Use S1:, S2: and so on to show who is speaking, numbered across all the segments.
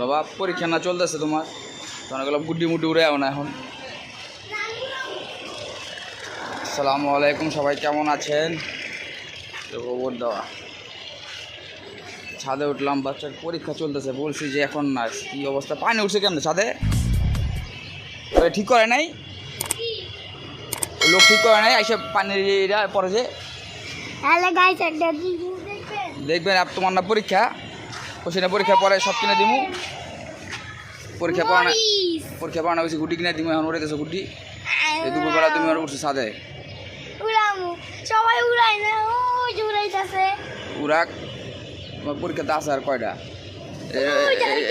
S1: বাবা পরীক্ষা না চলতেছে তোমার? তখন গেলাম গুড্ডি মুড্ডি উড়ে না এখন। আসসালামু আলাইকুম সবাই কেমন আছেন? গোবর দেওয়া ছাদে উঠলাম বাচ্চার পরীক্ষা চলতেছে বলছি যে এখন না কি অবস্থা? পানি উঠছে কেমন ছাদে? ঠিক করে নাই? লোক ঠিক করে নাই এসে পানির পরে যে।
S2: দেখবেন
S1: আর তোমার না পরীক্ষা? কোশ্চেনে পরীক্ষা পরে সব কিনে দিমু। পরীক্ষা পড়া পরীক্ষা পড়ানো হয়েছে গুটি কিনে দিমু এখন উড়েতেছে গুটি। এই দুপুরবেলা তুমি আর উঠছো
S2: উড়ামু সবাই উড়াই না ওই উড়াইতাছে।
S1: উড়াক তোমার পরীক্ষাতে আছে আর কয়টা?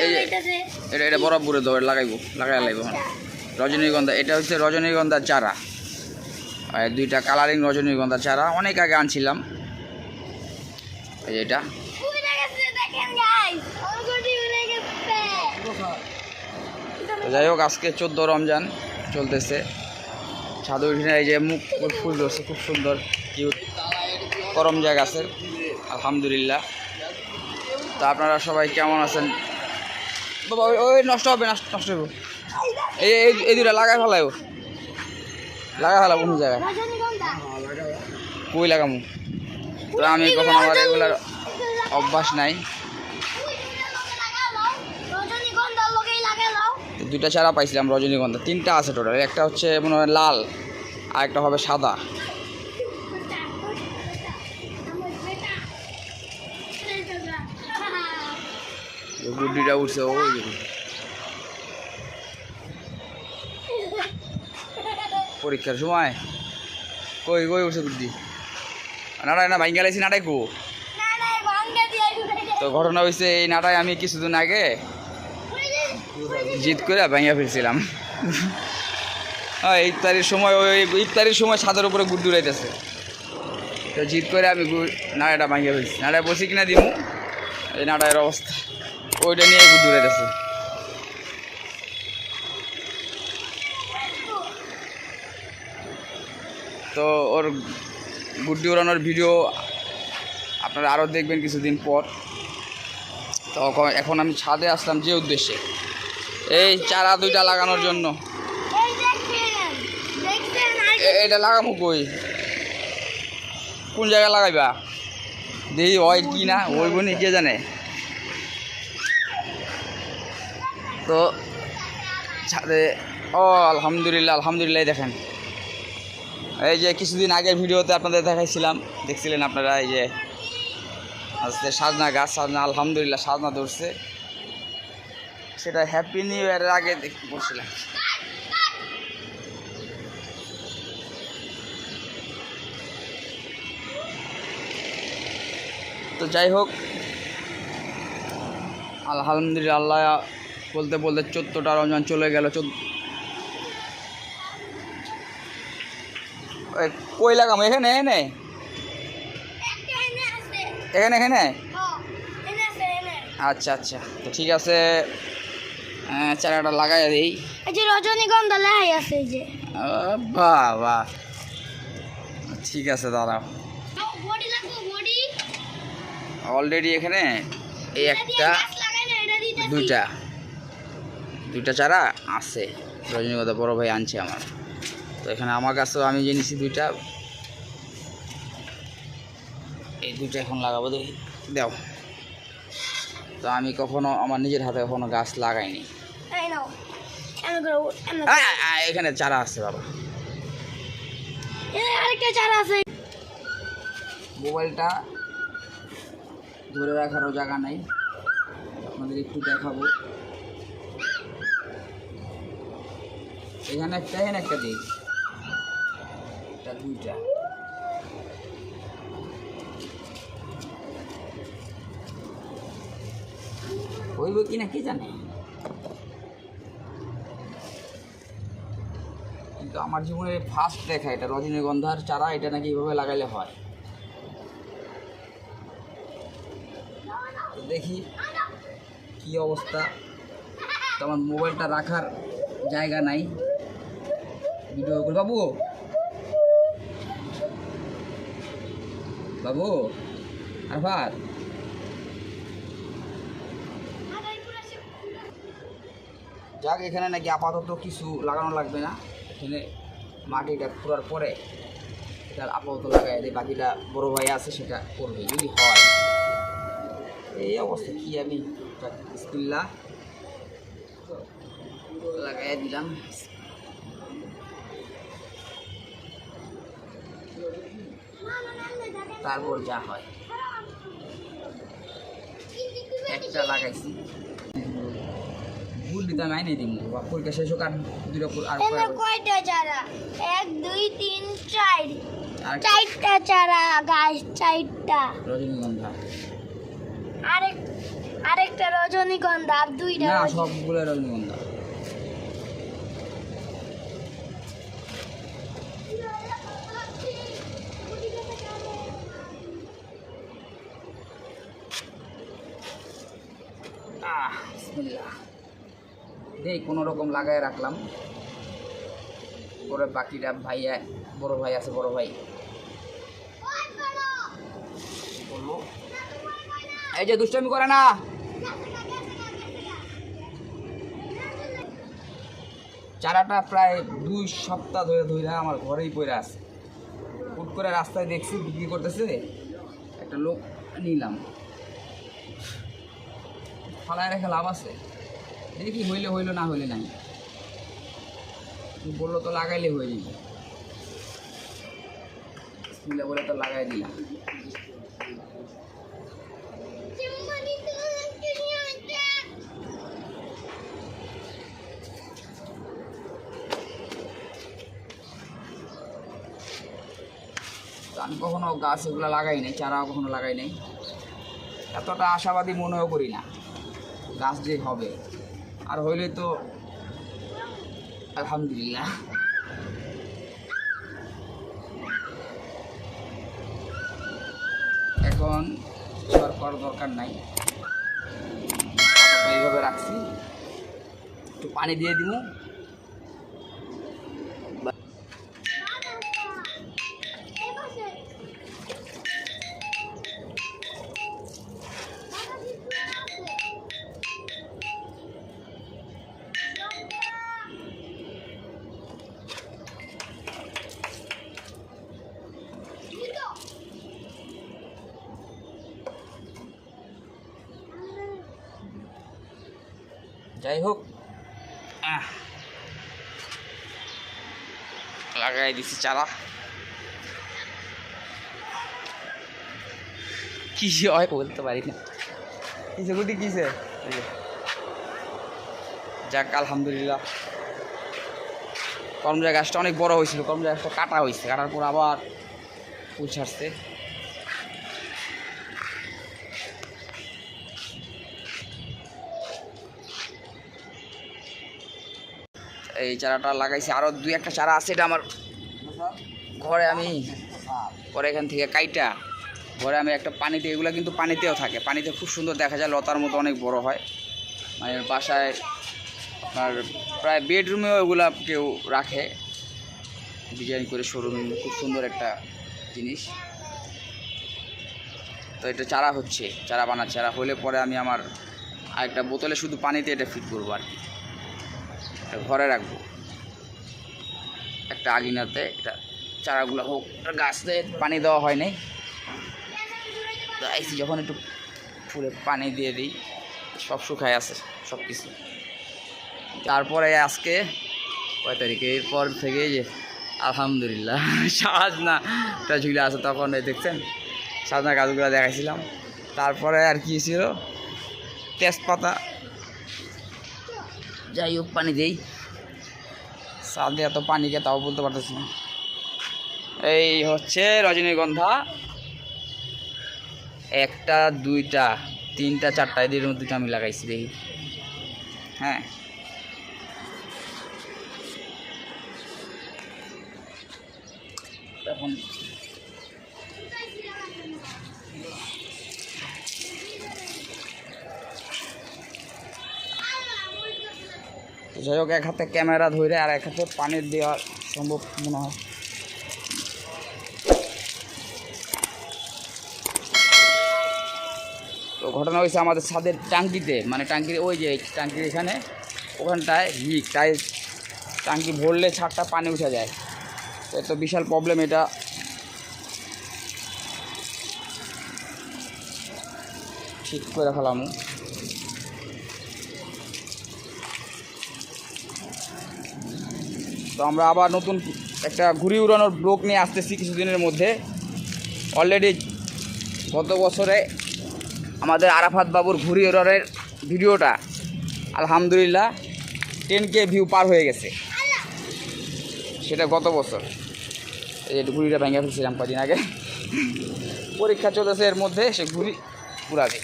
S2: উড়াইতাছে।
S1: এটা এটা বরফ বুড়ে দেবো লাগাইবো লাগাই লাগবো রজনীগন্ধা এটা হচ্ছে রজনীগন্ধার চারা। আর দুইটা কালারিং রজনীগন্ধার চারা অনেক আগে আনছিলাম। এই এটা
S2: উড়ে গেছে দেখেন গাইস আমার গুটি উড়ে গেছে
S1: তো যাই হোক, আজকে চোদ্দ রমজান চলতেছে। উঠিনে এই যে মুখ ফুল ধরছে, খুব সুন্দর কিউট করম জায়গা আছে, আলহামদুলিল্লাহ। তা আপনারা সবাই কেমন আছেন? বাবা, ওই নষ্ট হবে, নষ্ট নষ্ট হবে এই এই- দুটা লাগাই ফেলাইও। লাগাই ফেলাবো কোন জায়গায়। কই লাগামু? তো আমি কখনো আমার এগুলার অভ্যাস নাই। দুইটা চারা পাইছিলাম রজনীগন্ধা তিনটা আছে টোটাল একটা হচ্ছে মনে হয় লাল আর একটা হবে সাদা। গুড্ডিটা উঠছে ওই পরীক্ষার সময়? কই কই উঠছে গুড্ডি? নাটাই না ভাঙ্গা লাইছি নাটাই কো? তো ঘটনা হয়েছে এই নাটাই আমি কিছুদিন আগে জিত করে ভাঙ্গা ফেলছিলাম। হ্যাঁ ইফতারির সময় ওই ইফতারির সময় ছাদের উপরে গুড় দৌড়াইতেছে তো জিত করে আমি নাড়াটা ভাঙ্গা ফেলছি। নাড়ায় বসি কিনা দিমু? এই নাড়ায়ের অবস্থা। ওইটা নিয়ে গুড় দৌড়াইতেছে তো ওর গুড্ডি উড়ানোর ভিডিও আপনারা আরও দেখবেন কিছুদিন পর। তো এখন আমি ছাদে আসলাম যে উদ্দেশ্যে। এই চারা দুইটা লাগানোর জন্য। এটা লাগাবো কই? কোন জায়গায় লাগাইবা? দেখি হয় কি না ওই বোনই কে জানে? তো ছাদে ও আলহামদুলিল্লাহ আলহামদুলিল্লাহ দেখেন। এই যে কিছুদিন আগের ভিডিওতে আপনাদের দেখাইছিলাম দেখছিলেন আপনারা এই যে আজকে সাজনা গাছ সাজনা আলহামদুলিল্লাহ সাজনা ধরছে। সেটা হ্যাপি নিউ ইয়ারের আগে দেখ- বলছিলাম তো যাই হোক আলহামদুলিল্লাহ আল্লাহ বলতে বলতে চোদ্দোটা রমজান চলে গেল চোদ্দ কই লাগাম? এখানে এখানে? এখানে এখানে। আচ্ছা আচ্ছা। তো ঠিক আছে চারাটা লাগাই দিই।
S2: এই যে রজনীগন্ধা লেহাই আছে এই যে।
S1: বাহ বাহ ঠিক আছে দাদা
S2: বডি লাগবো বডি।
S1: অলরেডি এখানে এই একটা দুইটা। দুইটা চারা আছে। রজনীগন্ধা বড় ভাই আনছে আমার। তো এখানে আমার কাছেও আমি জেনেছি দুইটা। এই দুইটা এখন লাগাবো দেখি। দাও। তো আমি কখনো আমার নিজের হাতে কখনো গাছ লাগাইনি। এখানে চারা আছে বাবা।
S2: আরেকটা চারা আছে।
S1: মোবাইলটা ধরে রাখারও জায়গা নাই। আপনাদের একটু দেখাবো। এখানে একটা এখানে একটা দিই। এটা দুইটা। হইব কি না কে জানে? কিন্তু আমার জীবনে ফার্স্ট দেখা এটা, রজনীগন্ধার চারা এটা নাকি এভাবে লাগাইলে হয়। দেখি কি অবস্থা। তো আমার মোবাইলটা রাখার জায়গা নাই। ভিডিও করে। বাবু! বাবু! আরফাত! যাক, এখানে নাকি আপাতত কিছু লাগানো লাগবে না। এখানে মাটিটা খোঁড়ার পরে এটা আপাতত লাগাই দিই, বাকিটা বড় ভাই আছে, সেটা করবে যদি হয়। এই অবস্থা কি আমি? বিসমিল্লাহ। লাগাই দিলাম। তারপর যা হয়। একটা লাগাইছি। ভুল আমি আইনে দিব পরীক্ষা শেষ হোক আর দুটো আর
S2: কয়টা চারা? এক দুই তিন চার। চারটা চারা গাছ চারটা।
S1: রজনীগন্ধা।
S2: আরেক আরেকটা রজনীগন্ধা আর দুইটা
S1: না সবগুলো রজনীগন্ধা। দেই, কোনো রকম লাগায় রাখলাম। পরে বাকিটা ভাইয়া, বড় ভাই আছে, বড় ভাই। এই যে দুষ্টামি করে না। চারাটা প্রায় দুই সপ্তাহ ধরে ধরে আমার ঘরেই পড়ে আছে। হুট করে রাস্তায় দেখছি, বিক্রি করতেছে। একটা লোক নিলাম। ফালায় রেখে লাভ আছে। দেখি হইলে হইল না হইলে নাই। বলল তো লাগাইলে হয়ে যাবে। বিসমিল্লাহ বলে তো লাগাই দিলাম। আমি কখনো গাছ এগুলো লাগাই নাই চারা কখনো লাগাই নাই। এতটা আশাবাদী মনেও করি না। গাছ যে হবে। আর হইলে তো আলহামদুলিল্লাহ। এখন সর করার দরকার নাই। এইভাবে রাখছি। একটু পানি দিয়ে দিব যাই হোক। লাগাই দিছি চারা। কি হয় বলতে পারি না। কিসে গুটি কিসে? যাক, আলহামদুলিল্লাহ। কর্মজা গাছটা অনেক বড় হয়েছিল কর্মজা গাছটা কাটা হয়েছে, কাটার পর আবার ফুল ছাড়ছে। এই চারাটা লাগাইছি। আরও দুই একটা চারা আছে, এটা আমার ঘরে আমি পরে এখান থেকে কাইটা। ঘরে আমি একটা পানিতে এগুলো কিন্তু পানিতেও থাকে। পানিতে খুব সুন্দর দেখা যায়, লতার মতো অনেক বড় হয়। মানে বাসায় আপনার প্রায় বেডরুমেও এগুলা কেউ রাখে। ডিজাইন করে শোরুম খুব সুন্দর একটা জিনিস। তো এটা চারা হচ্ছে, চারা বানাচ্ছে। চারা হলে পরে আমি আমার আরেকটা বোতলে শুধু পানিতে এটা ফিট করব আর কি। ঘরে রাখব। একটা আগিনাতে এটা চারাগুলো হোক গাছতে পানি দেওয়া হয় নাই। তো আইসি যখন একটু ফুলে পানি দিয়ে দিই, সব শুকায় আছে সব কিছু তারপরে আজকে কয় তারিখে? এরপর থেকে যে, আলহামদুলিল্লাহ সাজনাটা ঝুলে আছে তখন দেখছেন? সাজনা গাছগুলো দেখাইছিলাম। তারপরে আর কি ছিল? তেজপাতা। যাই হোক, পানি দেই। সাদে এত পানিকে তাও বলতে পারতেছি না। এই হচ্ছে রজনীগন্ধা। একটা, দুইটা, তিনটা, চারটা, এদের মধ্যে আমি লাগাইছি, দেখি। হ্যাঁ। এখন যাই হোক, এক হাতে ক্যামেরা ধরে আর এক হাতে পানি দেওয়া সম্ভব মনে হয়। তো ঘটনা হয়েছে আমাদের ছাদের টাঙ্কিতে মানে টাঙ্কির ওই যে টাঙ্কির এখানে, ওখানটায় লিক তাই টাঙ্কি ভরলে ছাদটা পানি উঠে যায়। তো এত বিশাল প্রবলেম এটা। ঠিক করে ফেলাম। তো আমরা আবার নতুন একটা ঘুরি উড়ানোর ব্লক নিয়ে আসতেছি কিছুদিনের মধ্যে। অলরেডি গত বছরে আমাদের আরাফাত বাবুর ঘুরি উড়ানোর ভিডিওটা আলহামদুলিল্লাহ টেন কে ভিউ পার হয়ে গেছে। সেটা গত বছর। এই ঘুড়িটা ভেঙে ফেলছিলাম কদিন আগে। পরীক্ষা চলেছে এর মধ্যে, সে ঘুড়ি উড়াবে।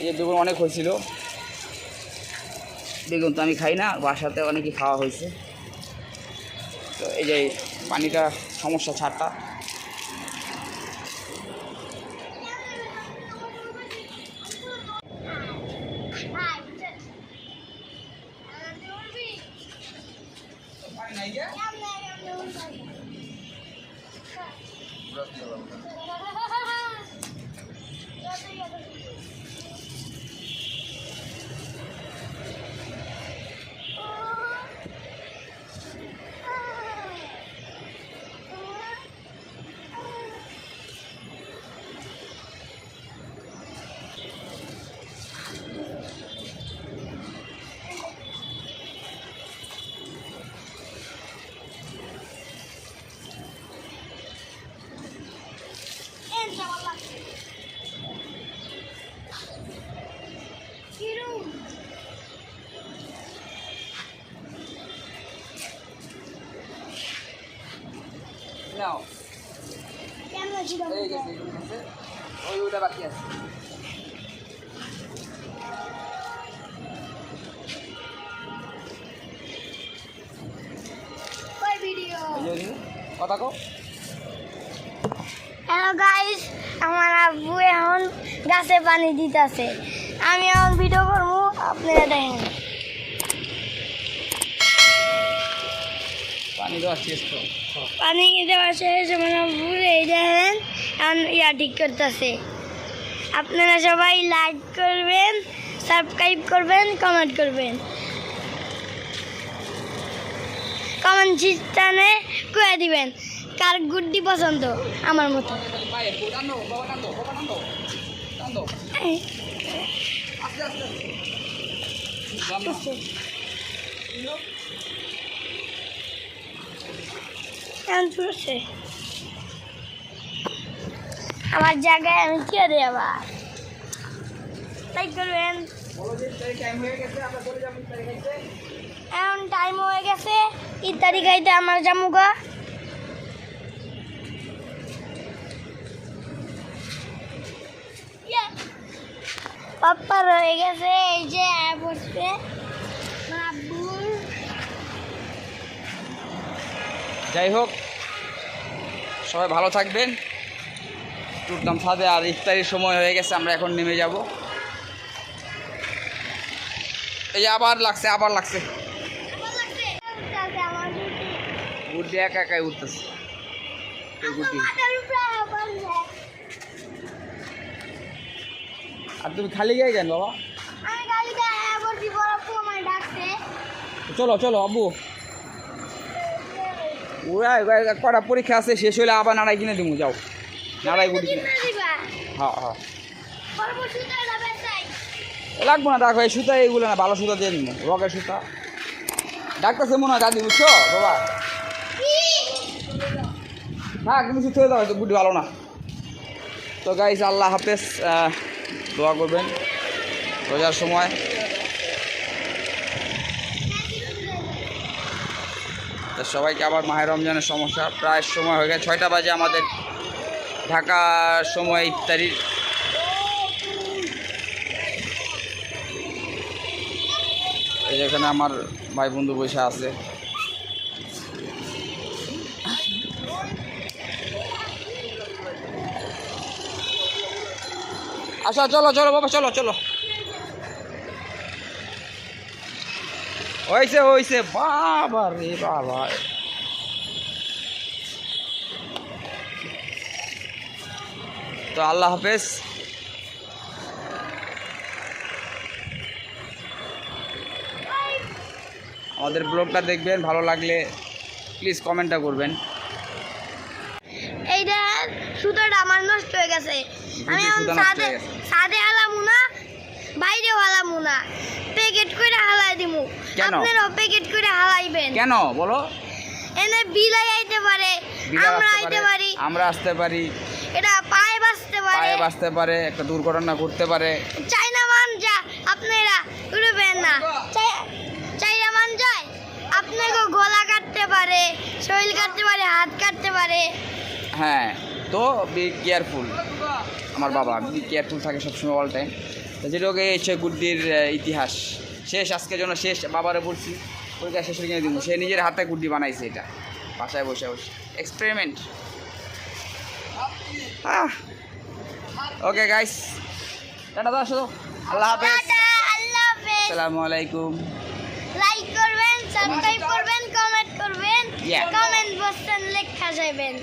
S1: এই বেগুন অনেক হয়েছিল। বেগুন তো আমি খাই না বাসাতে অনেকই খাওয়া হয়েছে। তো এই যে পানিটা সমস্যা ছাড়টা।
S2: হ্যালো গাইস আমার আব্বু এখন গাছে পানি দিতেছে। আমি এখন ভিডিও করব আপনারা দেখেন।
S1: পানি দেওয়া শেষ তো
S2: পানি দেওয়া শেষ আমার আব্বু এই দেখেন এখন ইয়া ঠিক করতেছে। আপনারা সবাই লাইক করবেন সাবস্ক্রাইব করবেন কমেন্ট করবেন। কমেন্ট সিস্টেমে করে দিবেন। কার গুড্ডি পছন্দ? আমার মতো। আমার জায়গায় আমি কে দিই আবার? লাইক করবেন। এখন টাইম হয়ে গেছে ইত্যাদি খাইতে আমার জামুগা। পাপ্পা রয়ে গেছে এই যে আব্বুর
S1: যাই হোক সবাই ভালো থাকবেন। টুটলাম ছাদে আর ইফতারির সময় হয়ে গেছে আমরা এখন নেমে যাব। এই যে আবার লাগছে আবার লাগছে। গুড্ডি একা একাই উঠতেছে। গুড্ডি
S2: মাথার উপরে আবার যায়।
S1: আর তুমি খালি গায়ে কেন বাবা?
S2: আমি গাড়িতে আয়া বলছি বড় আপু আমায় ডাকছে।
S1: চলো চলো আব্বু। ওরা কটা পরীক্ষা আছে শেষ হলে আবার নাড়াই কিনে দিব যাও। নাড়াই গুড্ডি কিনে। হ্যাঁ হ্যাঁ। লাগবো না দেখো এই সুতা এইগুলো না ভালো সুতা দিয়ে নিবো রকের সুতা। ডাক্তার মনে হয় দাদি বুঝছ বাবা? হ্যাঁ তুমি সুস্থ হয়ে যাবে তো বুদ্ধি ভালো না। তো গাইজ আল্লাহ হাফেজ আহ, দোয়া করবেন। রোজার সময়। তো সবাইকে আবার মাহের রমজানের সমস্যা। প্রায় সময় হয়ে গেছে। ছয়টা বাজে আমাদের ঢাকা সময় ইত্যাদি এই যেখানে আমার ভাই বন্ধু বসে আছে। আচ্ছা চলো চলো বাবা চলো চলো। হয়েছে হয়েছে বাবা রে বাবা। তো আল্লাহ হাফেজ। আমাদের ব্লগটা দেখবেন ভালো লাগলে প্লিজ কমেন্টটা করবেন।
S2: এইটা সুতোটা আমার নষ্ট হয়ে গেছে। আমি
S1: ছাদে
S2: সাদে হালামু না বাইরে হালামু না। প্যাকেট করে হালাই দিমু।
S1: কেন?
S2: আপনারাও প্যাকেট করে হালাইবেন।
S1: কেন? বলো।
S2: এনে বিলাই আইতে পারে আমরা আইতে
S1: পারি আমরা আসতে পারি।
S2: এটা পায়ে বাঁচতে পারে।
S1: পায়ে বাঁচতে পারে একটা দুর্ঘটনা ঘটতে পারে।
S2: চাইনা মান যা আপনারা উড়বেন না। চাইনা মান যায় আপনাকে গলা কাটতে পারে শরীর কাটতে পারে হাত কাটতে পারে।
S1: হ্যাঁ। তো বি কেয়ারফুল আমার বাবা বি কেয়ারফুল থাকে সবসময় অল টাইম তো যেটাকে হচ্ছে গুড্ডির ইতিহাস শেষ আজকের জন্য শেষ বাবারে বলছি পরীক্ষা শেষ হয়ে দিব। সে নিজের হাতে গুড্ডি বানাইছে এটা বাসায় বসে বসে। এক্সপেরিমেন্ট ওকে গাইস টাটা দাও শুধু আল্লাহ হাফেজ। আসসালামু আলাইকুম।
S2: লাইক করবেন সাবস্ক্রাইব করবেন কমেন্ট করবেন। কমেন্ট বক্সে লেখা যাবেন